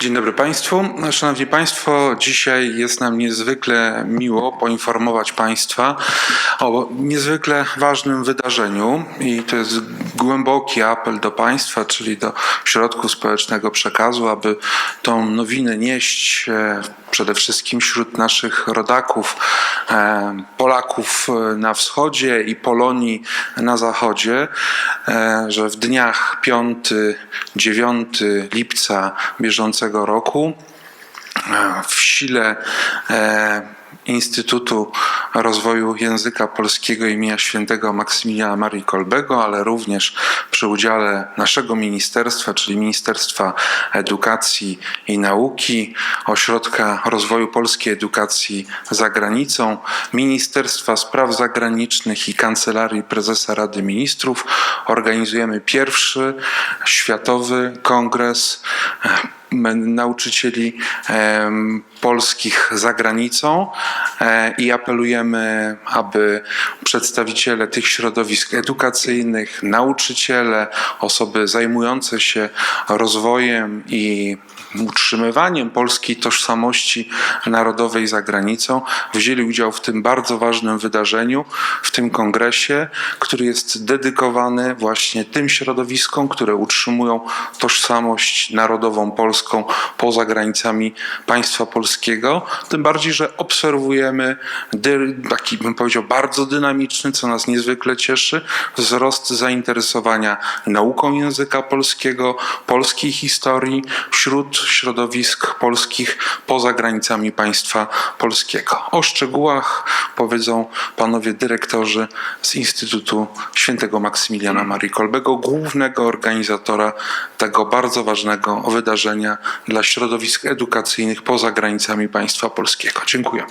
Dzień dobry Państwu. Szanowni Państwo, dzisiaj jest nam niezwykle miło poinformować Państwa o niezwykle ważnym wydarzeniu i to jest głęboki apel do Państwa, czyli do środków społecznego przekazu, aby tą nowinę nieść e, przede wszystkim wśród naszych rodaków, e, Polaków e, na wschodzie i Polonii na zachodzie, że w dniach 5-9 lipca bieżącego roku w sile e, Instytutu Rozwoju Języka Polskiego imienia świętego Maksymiliana Marii Kolbego, ale również przy udziale naszego ministerstwa, czyli Ministerstwa Edukacji i Nauki, Ośrodka Rozwoju Polskiej Edukacji za granicą, Ministerstwa Spraw Zagranicznych i Kancelarii Prezesa Rady Ministrów. Organizujemy pierwszy światowy kongres e, nauczycieli polskich za granicą e, i apelujemy, aby przedstawiciele tych środowisk edukacyjnych, nauczyciele, osoby zajmujące się rozwojem i utrzymywaniem polskiej tożsamości narodowej za granicą wzięli udział w tym bardzo ważnym wydarzeniu, w tym kongresie, który jest dedykowany właśnie tym środowiskom, które utrzymują tożsamość narodową polską poza granicami państwa polskiego. Tym bardziej, że obserwujemy taki, bym powiedział, bardzo dynamiczny, co nas niezwykle cieszy, wzrost zainteresowania nauką języka polskiego, polskiej historii wśród środowisk polskich poza granicami państwa polskiego. O szczegółach powiedzą panowie dyrektorzy z Instytutu Świętego Maksymiliana Marii Kolbego, głównego organizatora tego bardzo ważnego wydarzenia dla środowisk edukacyjnych poza granicami państwa polskiego. Dziękuję.